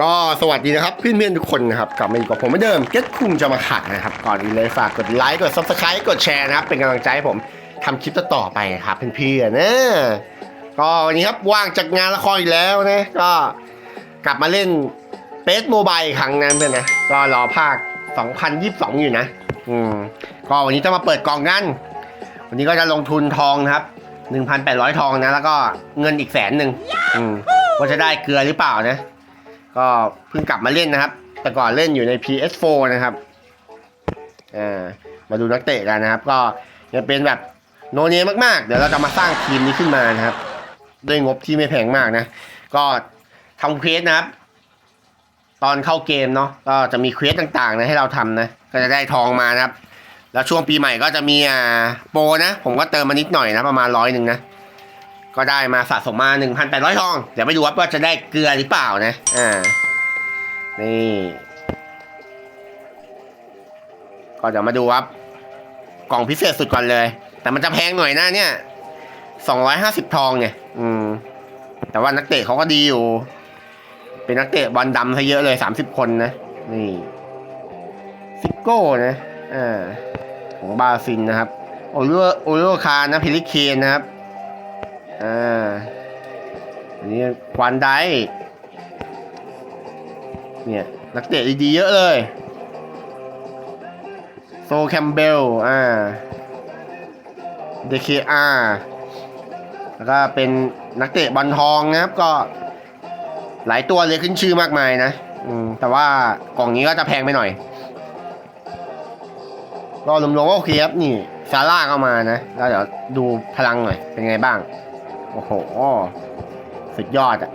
ก็สวัสดีนะครับเพื่อนๆทุกคนนะครับกลับมาอยู่กับผมเหมือนเดิมเก็ตคุงจะมาขัดนะครับก่อนอื่นเลยฝากกดไลค์กด subscribe กดแชร์นะครับเป็นกำลังใจให้ผมทำคลิปต่อไปครับเพื่อนๆนะก็วันนี้ครับว่างจากงานละครอีกแล้วนะก็กลับมาเล่นเปสโมบายครั้งนั้นเพื่อนนะก็รอภาค 2022 อยู่นะอืมก็วันนี้จะมาเปิดกล่องกัน วันนี้ก็จะลงทุนทองนะครับ 1,800 ทองนะ แล้วก็เงินอีกแสนหนึ่งอืมว่าจะได้เกลือหรือเปล่านะ ก็เพิ่งกลับมาเล่นนะครับ แต่ก่อนเล่นอยู่ใน PS4 นะครับอ่ามาดูนักเตะกันนะครับ ก็ยังเป็นแบบโนเนมมากๆ เดี๋ยวเราจะมาสร้างทีมนี้ขึ้นมานะครับ ด้วยงบที่ไม่แพงมากนะ ก็ทำเควสนะครับ ตอนเข้าเกมเนาะก็จะมีเควสต่างๆนะให้เราทำนะ ก็จะได้ทองมานะครับ แล้วช่วงปีใหม่ก็จะมีอ่าโปรนะ ผมก็เติมมานิดหน่อยนะประมาณร้อยหนึ่งนะ ก็ได้มาสะสมมา 1,800 ทอง เดี๋ยวไปดูว่าจะได้เกลือหรือเปล่านะ อ่า นี่ ก็เดี๋ยวมาดูครับ กล่องพิเศษสุดก่อนเลย แต่มันจะแพงหน่อยนะเนี่ย 250 ทองเนี่ย อืม แต่ว่านักเตะเขาก็ดีอยู่ เป็นนักเตะบอลดำซะเยอะเลย 30 คนนะ นี่ซิโก้นะ อ่า ของบราซิลนะครับ โอโรโอโรคานะ พิลิเคนนะครับ อ่า อันนี้ควันไดเนี่ย นักเตะดีๆเยอะเลย โซแคมเบล อ่าเดเคอาแล้วก็เป็นนักเตะบอลทองนะครับก็ หลายตัวเลยขึ้นชื่อมากมายนะ อืม แต่ว่ากล่องนี้ก็จะแพงไปหน่อยก็รวมๆก็โอเคครับนี่ซาร่าเข้ามานะ แล้วเดี๋ยวดูพลังหน่อย เป็นไงบ้าง โอ้โห สุดยอดอะ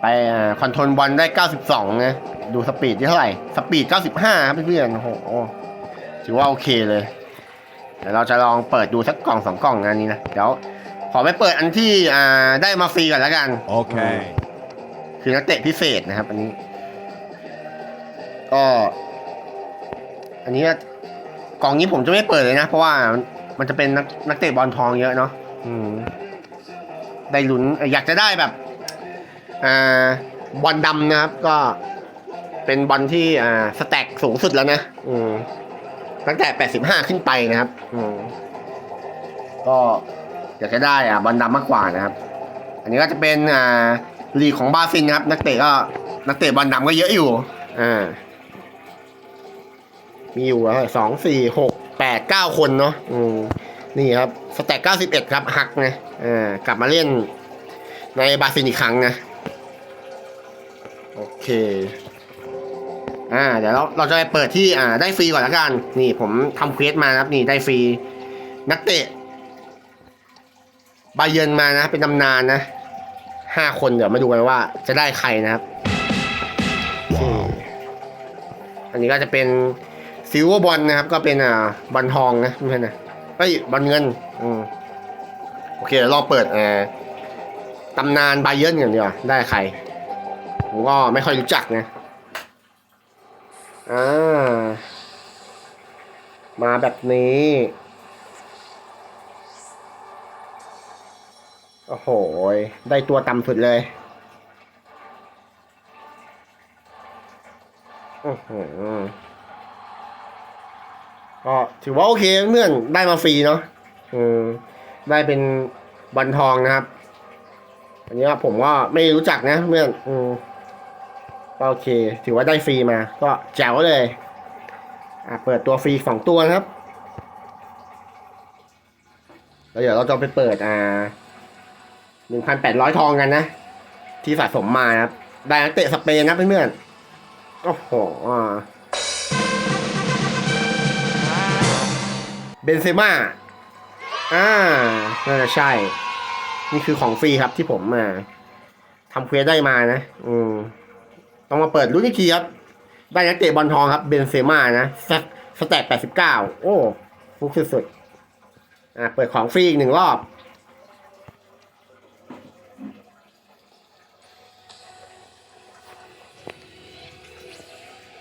ไปอ่าคอนโทรลบอลได้ 92 นะ ดูสปีดที่เท่าไหร่ สปีด 95 ครับเพื่อนๆโอ้โห ถือว่าโอเคเลย เดี๋ยวเราจะลองเปิดดูสักกล่องสองกล่องงานนี้นะ เดี๋ยว ขอไปเปิดอันที่อ่าได้มาฟรีก่อนแล้วกัน Okay. คือนักเตะพิเศษนะครับ อันนี้ ก็ อันนี้กล่องนี้ผมจะไม่เปิดเลยนะ เพราะว่ามันจะเป็นนักนักเตะบอลทองเยอะเนาะอืม ได้ลุ้นอยากจะได้แบบอบอลดำนะครับ ก็เป็นบอลที่อสแต็กสูงสุดแล้วนะอืตั้งแต่ 85 ขึ้นไปนะครับอืก็อยากจะได้อ่าบอลดำมากกว่านะครับ อันนี้ก็จะเป็นอลีกของบาซิลนะครับ นักเตะก็นักเตะบอลดำก็เยอะอยู่อามีอยู่สองสี่หกแปดเก้าคนเนาะ นี่ครับสแต็กเก้าสิบเอ็ดครับ หักนะอ่ากลับมาเล่นในบาซิลอีกครั้งนะ โอเค อ่า เดี๋ยวเราเราจะไปเปิดที่อ่าได้ฟรีก่อนละกัน นี่ผมทำเควสมาครับ นี่ได้ฟรี นักเตะบาเยนมานะ เป็นตำนานนะห้าคนเดี๋ยวมาดูกันว่าจะได้ใครนะครับอืมอันนี้ก็จะเป็นซิลเวอร์บอลนะครับ ก็เป็นอ่าบอลทองนะไม่ใช่นะ เฮ้ยบอลเงิน อืมโอเคเรอเปิดอ่าตำนานไบเยิร์นกันดีกว่าได้ใคร ผมก็ไม่ค่อยรู้จักนะอ่ามาแบบนี้ โอ้โห ได้ตัวต่ำสุดเลยอื้อหือ ก็ถือว่าโอเคเพื่อนได้มาฟรีเนาะอืมได้เป็นบอลทองนะครับ อันนี้ผมก็ไม่รู้จักนะเพื่อนอืมก็โอเค ถือว่าได้ฟรีมา ก็แจ๋วเลย อะเปิดตัวฟรีสองตัวครับ แล้วเดี๋ยวเราจะไปเปิดอ่าหนึ่งพันแปดร้อยทองกันนะ ที่สะสมมานะครับ ได้นักเตะสเปนนะเพื่อนๆโอ้โห เบนเซม่าอ่าน่าจะใช่ นี่คือของฟรีครับที่ผมมาทำเควสได้มานะ อืม ต้องมาเปิดรุ่นอีกทีครับ ได้นักเตะบอลทองครับ เบนเซม่านะสสแตทแปดสิบเก้าโอ้ฟุกสุดๆอ่า เปิดของฟรีอีกหนึ่งรอบ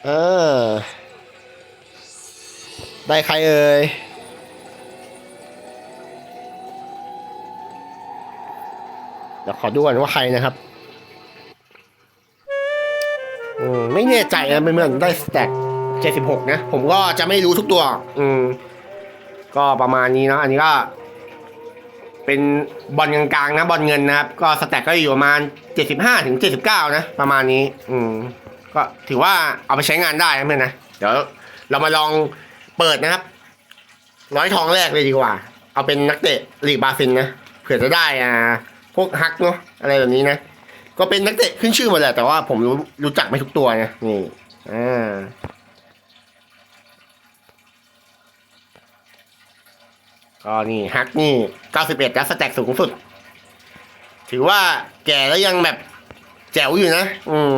เออ ได้ใครเอ่ย เดี๋ยวขอดูก่อนว่าใครนะครับอืมไม่แน่ใจนะเพื่อนได้สแต็กเจ็ดสิบหกนะ ผมก็จะไม่รู้ทุกตัว อืม ก็ประมาณนี้เนาะอันนี้ก็ เป็นบอลกลางๆนะบอลเงินนะครับ ก็สแต็กก็อยู่ประมาณเจ็ดสิบห้าถึงเจ็ดสิบเก้านะ ประมาณนี้ อืม ก็ถือว่าเอาไปใช้งานได้นะเพื่อนนะเดี๋ยวเรามาลองเปิดนะครับ ร้อยทองแรกเลยดีกว่า เอาเป็นนักเตะลีกบาซิลนะเผื่อจะได้อ่า พวกฮักเนาะอะไรแบบนี้นะ ก็เป็นนักเตะขึ้นชื่อหมดแหละแต่ว่าผมรู้รู้จักไม่ทุกตัวนะนี่อ่าก็นี่ฮักนี่91แล้วสแต็กสูงสุด ถือว่าแก่แล้วยังแบบแจ๋วอยู่นะ อืม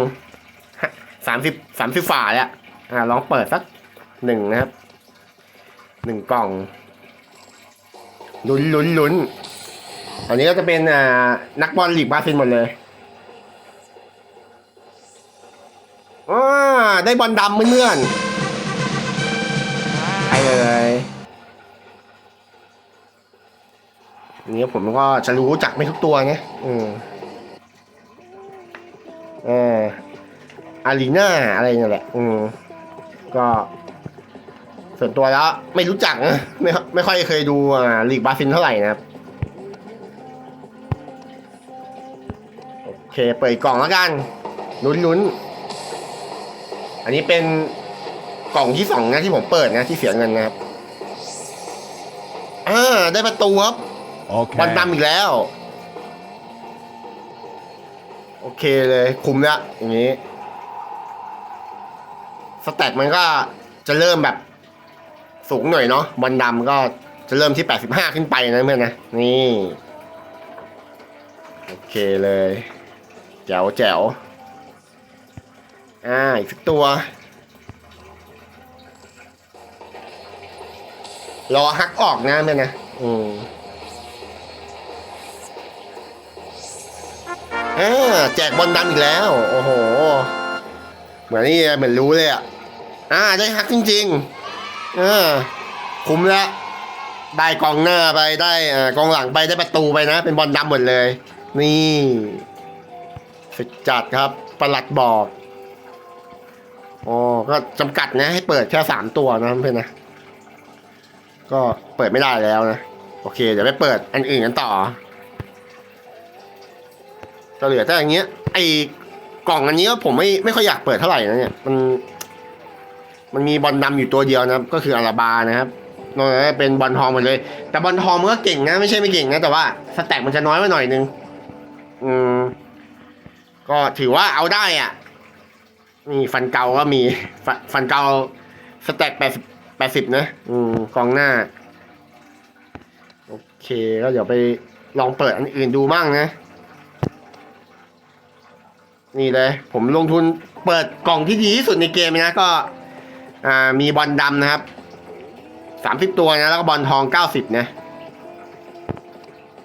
สามสิบสามสิบฝ่าแล้วอ่าลองเปิดสักหนึ่งนะครับหนึ่งกล่อง ลุ้นลุ้นลุ้น อันนี้ก็จะเป็นอ่านักบอลลีกบราซิลหมดเลยอ่าได้บอลดำเพื่อนๆไปเลยอันนี้ผมก็จะรู้จักไม่ทุกตัวไงอืมเอออารีนาอะไรนี่แหละ อืมก็ ส่วนตัวแล้วไม่รู้จักนะไม่ไม่ค่อยเคยดูอ่าลีกบาซิลเท่าไหร่นะครับ เคเปิดกล่องแล้วกันลุ้นลุ้นอันนี้เป็นกล่องที่สองนะที่ผมเปิดนะที่เสียเงินนะครับอ่าได้ประตูครับบอล Okay. ดำอีกแล้ว โอเคเลยคุมแล้วอย่างนี้สแตทมันก็จะเริ่มแบบสูงหน่อยเนาะบอลดำก็จะเริ่มที่ 85 ขึ้นไปนะเพื่อนนะ นี่ โอเคเลย แจ๋วแจ๋วอ่าอีกสักตัว รอฮักออกนะเพื่นะอืมอ่าแจกบอลดำอีกแล้ว โอ้โห เหมือนนี่เหมือนรู้เลยอะอ่าได้ฮักจริงๆเออคุ้มแล้วได้กองหน้าไปได้อ่ากองหลังไปได้ประตูไปนะ เป็นบอลดำหมดเลย นี่ สุดจัดครับประหลัดบอกอ๋อก็จำกัดนะให้เปิดแค่สามตัวนะเพื่อนนะ ก็เปิดไม่ได้แล้วนะ โอเค เดี๋ยวไปเปิดอันอื่นกันต่อก็เหลือแต่อย่างเงี้ย ไอ้กล่องอันนี้ผมไม่ไม่ค่อยอยากเปิดเท่าไหร่นะเนี่ยมันมันมีบอลดำอยู่ตัวเดียวนะก็คืออาราบานะครับนอกจากนั้นเป็นบอลทองหมดเลย แต่บอลทองมันก็เก่งนะ ไม่ใช่ไม่เก่งนะ แต่ว่าสแต็กมันจะน้อยไปหน่อยนึง อืม ก็ถือว่าเอาได้อะนี่ฟันเกาก็มีฟ,ฟันเกาสแต็กแปดสิบแปดสิบนะอืมกองหน้า โอเคก็เดี๋ยวไปลองเปิดอันอื่นดูมั่งนะ นี่เลย ผมลงทุนเปิดกล่องที่ดีที่สุดในเกมนะก็ อ่ามีบอลดำนะครับสามสิบตัวนะ แล้วก็บอลทองเก้าสิบนะ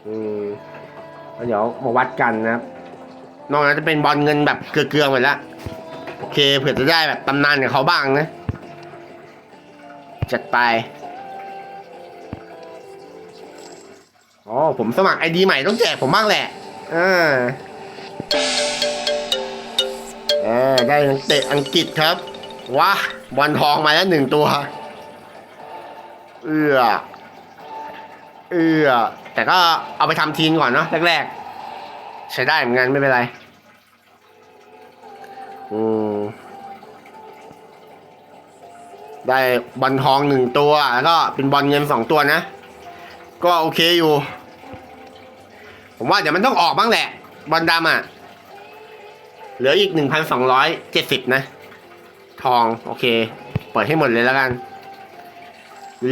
อืมแล้วเดี๋ยวมาวัดกันนะครับ นอกนั้นจะเป็นบอลเงินแบบเกลือๆหมดแล้วโอเคเผื่อจะได้แบบตำนานกับเขาบ้างนะ จัดไปอ๋อผมสมัครไอดีใหม่ต้องแจกผมบ้างแหละอ่าอ่าได้นักเตะอังกฤษครับว้าบอลทองมาแล้วหนึ่งตัว เอื้อเอื้อแต่ก็เอาไปทำทีมก่อนเนาะแรกๆ ใช้ได้เหมือนกันไม่เป็นไร อืม ได้บอลทองหนึ่งตัวแล้วก็เป็นบอลเงินสองตัวนะ ก็โอเคอยู่ ผมว่าเดี๋ยวมันต้องออกบ้างแหละ บอลดำอะ เหลืออีกหนึ่งพันสองร้อยเจ็ดสิบนะ ทอง โอเค เปิดให้หมดเลยแล้วกัน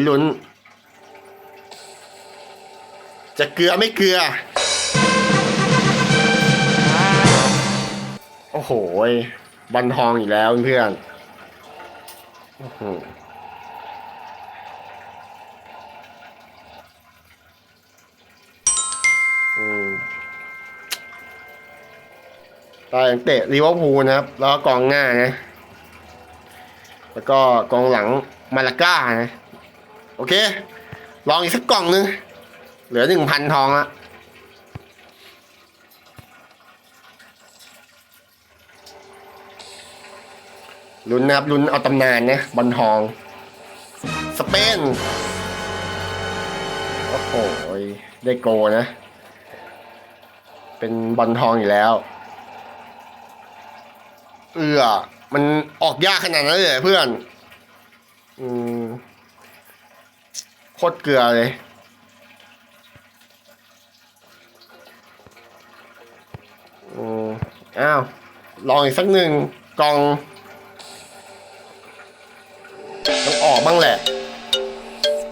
ลุ้น จะเกลือไม่เกลือโอ้โห บอลทองอีกแล้วเพื่อนโอ้โหอืมตายเตะลิเวอร์พูลนะครับ แล้วก็กองหน้านะ แล้วก็กองหลังมาลาก้านะ โอเค ลองอีกสักกล่องนึง เหลือหนึ่งพันทองละ ลุ้นนะครับลุ้นเอาตำนานนะบอลทอง สเปน โอ้โห ได้โกนะ เป็นบอลทองอยู่แล้ว เอือมันออกยากขนาดนั้นเลยเพื่อน อืมโคตรเกลือเลยอืมอ้าว ลองอีกสักหนึ่งกอง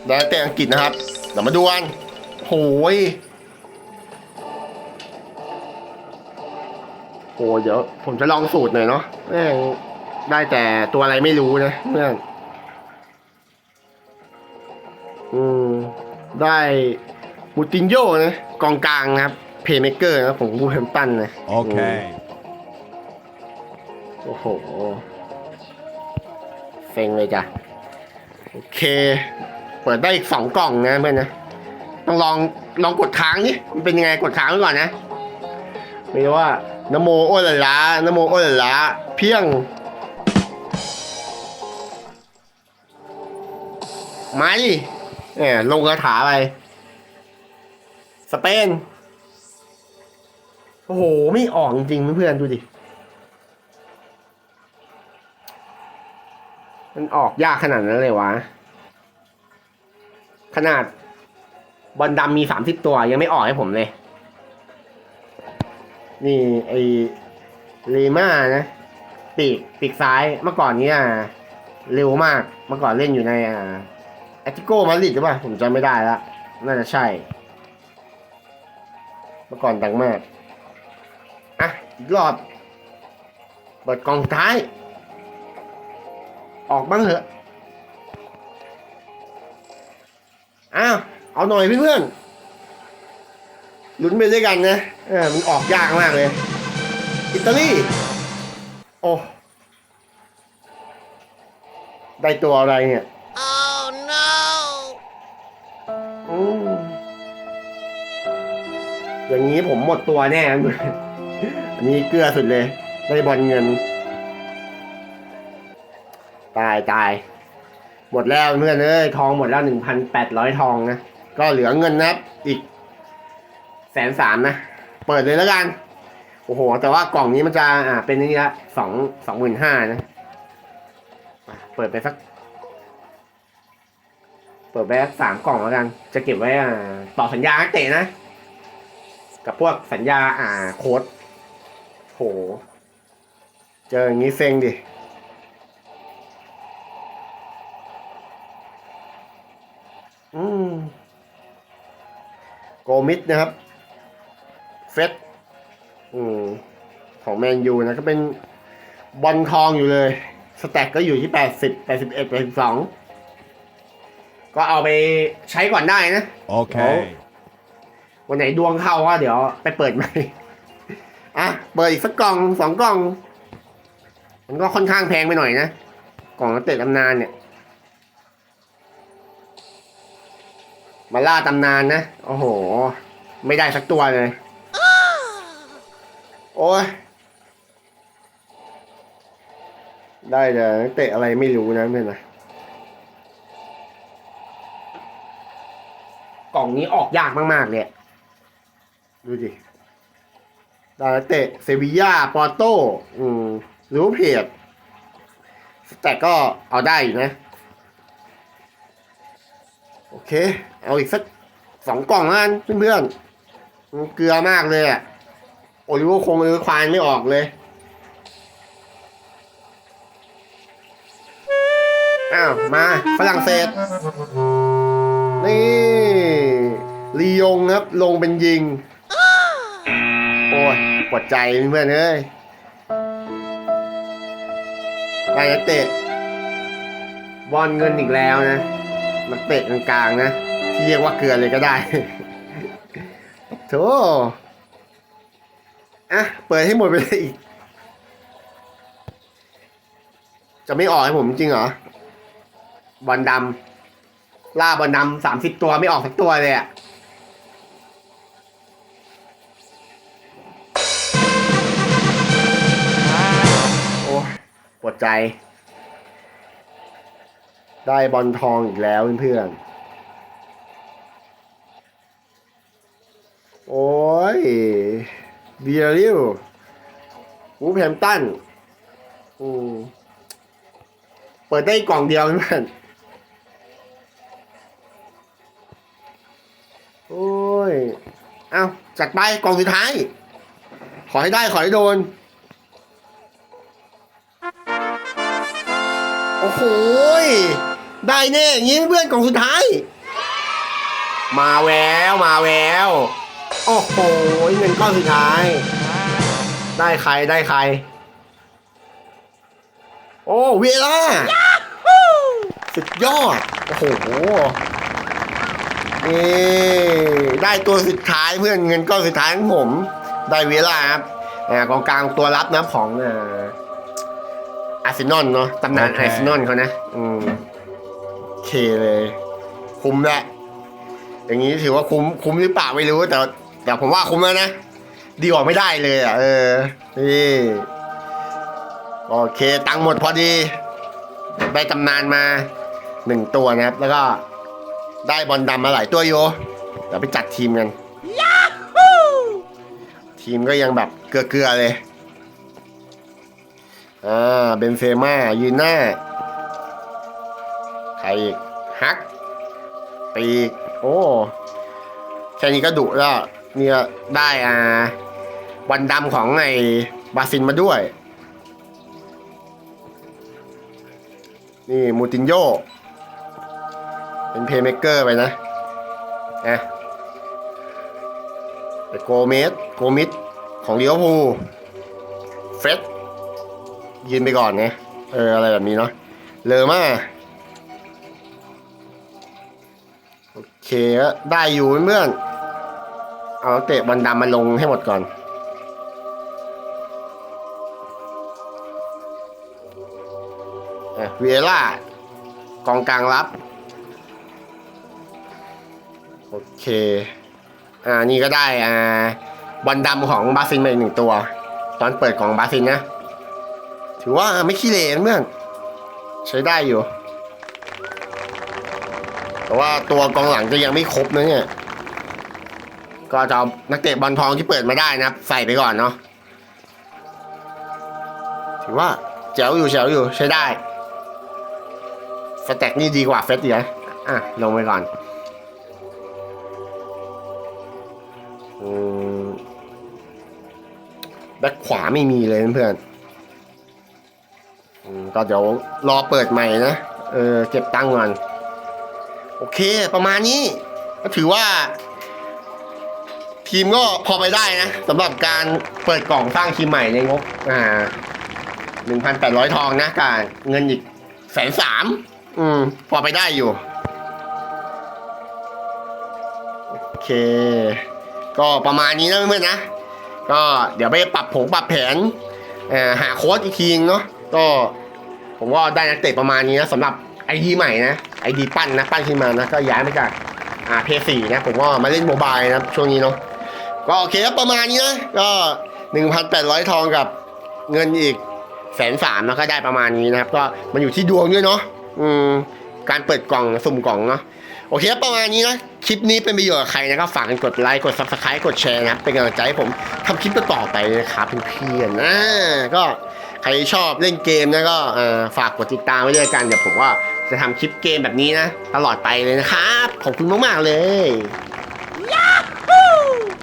แล้วแต่อังกฤษนะครับเดี๋ยวมาดูกันโหยโหเดี๋ยวผมจะลองสูตรหน่อยเนาะแม่งได้แต่ตัวอะไรไม่รู้นะเพื่อนอืมได้มูตินโยนะกองกลางนะครับ เพย์เมเกอร์นะผมบูแฮมตันนะม Okay. โอ้โหเซ็งเลยจ้ะ โอเค เปิดได้อีกสองกล่องนะเพื่อนนะต้องลองลองกดค้างนี่มันเป็นยังไงกดค้างไว้ก่อนนะไม่รู้ว่านโมโอละละนโมโอละละเพียง มาดิเนี่ยลงคาถาไป สเปน โอ้โห ไม่ออกจริงๆเพื่อนดูดิ มันออกยากขนาดนั้นเลยวะ ขนาดบอลดำมีสามสิบตัวยังไม่ออกให้ผมเลย นี่ไอเลม่านะ ปีกปีกซ้ายเมื่อก่อนเนี้ยเร็วมากเมื่อก่อนเล่นอยู่ในอ่าแอตติโกมาดริดหรือเปล่าผมจำไม่ได้ละน่าจะใช่ เมื่อก่อนดังมากอะอีกรอบเปิดกองท้าย ออกบ้างเถอะ อ้าวเอาหน่อยเพื่อนๆลุ้นไปด้วยกันนะเออมันออกยากมากเลย อิตาลีโอ้ได้ตัวอะไรเนี่ย Oh no! อืมอย่างนี้ผมหมดตัวแน่อันนี้เกลือสุดเลย ได้บอลเงิน ตายตาย หมดแล้วเพื่อนเอ้ยทองหมดแล้วหนึ่งพันแปดร้อยทองนะ ก็เหลือเงินนะครับอีกแสนสามนะ เปิดเลยแล้วกัน โอ้โห แต่ว่ากล่องนี้มันจะอ่าเป็นนี่ละสองสองหมื่นห้านะเปิดไปสัก เปิดไปสักสามกล่องแล้วกัน จะเก็บไว้อ่าต่อสัญญานักเตะนะ กับพวกสัญญาอ่าโค้ดโห เจออย่างนี้เซ็งดิ อืมโกมิดนะครับ เฟสอืมของแมนยูนะก็เป็นบอลทองอยู่เลย สแต็กก็อยู่ที่แปดสิบแปดสิบเอ็ดแปดสิบสองก็เอาไปใช้ก่อนได้นะ Okay. วันไหนดวงเข้าก็เดี๋ยวไปเปิดใหม่ อะ เปิดอีกสักกล่องสองกล่อง มันก็ค่อนข้างแพงไปหน่อยนะ กล่องนักเตะตำนานเนี่ย มาล่าตำนานนะ โอ้โห ไม่ได้สักตัวเลย โอ้ย ได้แต่เตะอะไรไม่รู้นะเพื่อนนะ กล่องนี้ออกยากมากๆเลยดูดิดาเตะเซบียาปอร์โตอืมหรือว่าเพจแต่ก็เอาได้อยู่นะ เค เอาอีกสักสองกล่องแล้วกันเพื่อนๆมันเกลือมากเลยอะโอลิโวคงเออควานไม่ออกเลย อ้าว มาฝรั่งเศส นี่ลียงครับ ลงเป็นยิง โอ้ยปวดใจเพื่อนเอ้ยได้นักเตะบอลเงินอีกแล้วนะ นักเตะกลางๆนะ ที่เรียกว่าเกลือเลยก็ได้โธ่อะ เปิดให้หมดไปเลยอีก จะไม่ออกให้ผมจริงเหรอ บอลดำล่าบอลดำสามสิบตัวไม่ออกสักตัวเลยอะโอ้ปวดใจ ได้บอลทองอีกแล้วเพื่อนๆโอ้ยเบียริววูแฮมตันอืมเปิดได้กล่องเดียวเพื่อนโอ้ย เอ้าจัดไปกล่องสุดท้าย ขอให้ได้ ขอให้โดน โอ้โห ได้แน่อย่างนี้เพื่อนกล่องสุดท้าย มาแววมาแววโอ้โหเงินก้อนสุดท้าย ได้ใครได้ใคร โอ้เวล่าสุดยอด โอ้โหนี่ได้ตัวสุดท้ายเพื่อนเงินก้อนสุดท้ายของผม ได้เวลาครับอ่ากองกลางตัวรับนะของอ่าอาร์เซนอลเนาะตำนานโอเคอาร์เซนอลเขานะ อืมโอ เคเลย คุ้มแหละอย่างนี้ถือว่าคุ้มคุ้มหรือเปล่าไม่รู้ แต่แต่ผมว่าคุ้มแล้วนะ ดีกว่าไม่ได้เลยอะ เออ นี่ โอเค ตังค์หมดพอดี ได้ตำนานมาหนึ่งตัวนะครับ แล้วก็ได้บอลดำมาหลายตัวโยเดี๋ยวไปจัดทีมกัน ทีมก็ยังแบบเกลือๆเลย อ่า เบนเซม่ายืนหน้าใคร อีกฮักปีกโอ้แค่นี้ก็ดุแล้วเนี่ยได้อ่าวันดำของไอ้บาซินมาด้วย นี่มูตินโยเป็นเพย์เม k เกอร์ไปนะนะไปโกเมสโกมิดของเลี้ยวภูลเฟรดยืนไปก่อนไงเอออะไรแบบนี้เนาะเลอมา เคได้อยู่เพื่อนเอาเตะบอลดำมาลงให้หมดก่อน เวียร่ากองกลางรับ โอเค อ่า นี่ก็ได้อ่าบอลดำของบาซินมาอีกหนึ่งตัว ตอนเปิดของบาซินนะ ถือว่าไม่ขี้เหร่นเพื่อนใช้ได้อยู่ แต่ว่าตัวกองหลังจะยังไม่ครบนะเนี่ย ก็จะนักเตะบอลทองที่เปิดมาได้นะครับ ใส่ไปก่อนเนาะ ถือว่าแจ๋วอยู่แจ๋วอยู่ใช้ได้สแต็กนี่ดีกว่าเฟสดีนะอะ ลงไปก่อนอืมแบ็คขวาไม่มีเลยเพื่อนอืมก็เดี๋ยวรอเปิดใหม่นะ เออเก็บตังค์ก่อน โอเค ประมาณนี้ ก็ถือว่า ทีมก็พอไปได้นะสำหรับการเปิดกล่องสร้างทีมใหม่ในงบอ่าหนึ่งพันแปดร้อยทองนะการเงินอีกแสนสามอืม พอไปได้อยู่ โอเค ก็ประมาณนี้นะเพื่อนๆนะ ก็เดี๋ยวไปปรับผงปรับแผนหาโค้ดอีกทีนึงเนาะก็ผมก็ได้นักเตะประมาณนี้นะสำหรับไอดีใหม่นะ ไอดีปั้นนะปั้นขึ้นมานะก็ย้ายมาจากอ่าเพย์สี่นะผมก็มาเล่นโมบายนะช่วงนี้เนาะก็โอเคครับประมาณนี้นะก็หนึ่งพันแปดร้อยทองกับเงินอีกแสนสามนะก็ได้ประมาณนี้นะครับ ก็มันอยู่ที่ดวงด้วยเนาะอืมการเปิดกล่องสุ่มกล่องเนาะโอเคประมาณนี้นะ คลิปนี้เป็นประโยชน์กับใครนะครับฝากกันกดไลค์กด subscribe กดแชร์นะครับเป็นกำลังใจให้ผมทำคลิปต่อๆไปนะครับเพื่อนๆนะก็ใครชอบเล่นเกมนะก็อ่อฝากกดติดตามไว้ด้วยกันเดี๋ยวผมก็ จะทำคลิปเกมแบบนี้นะ ตลอดไปเลยนะครับ ขอบคุณมาก ๆ เลย Yahoo!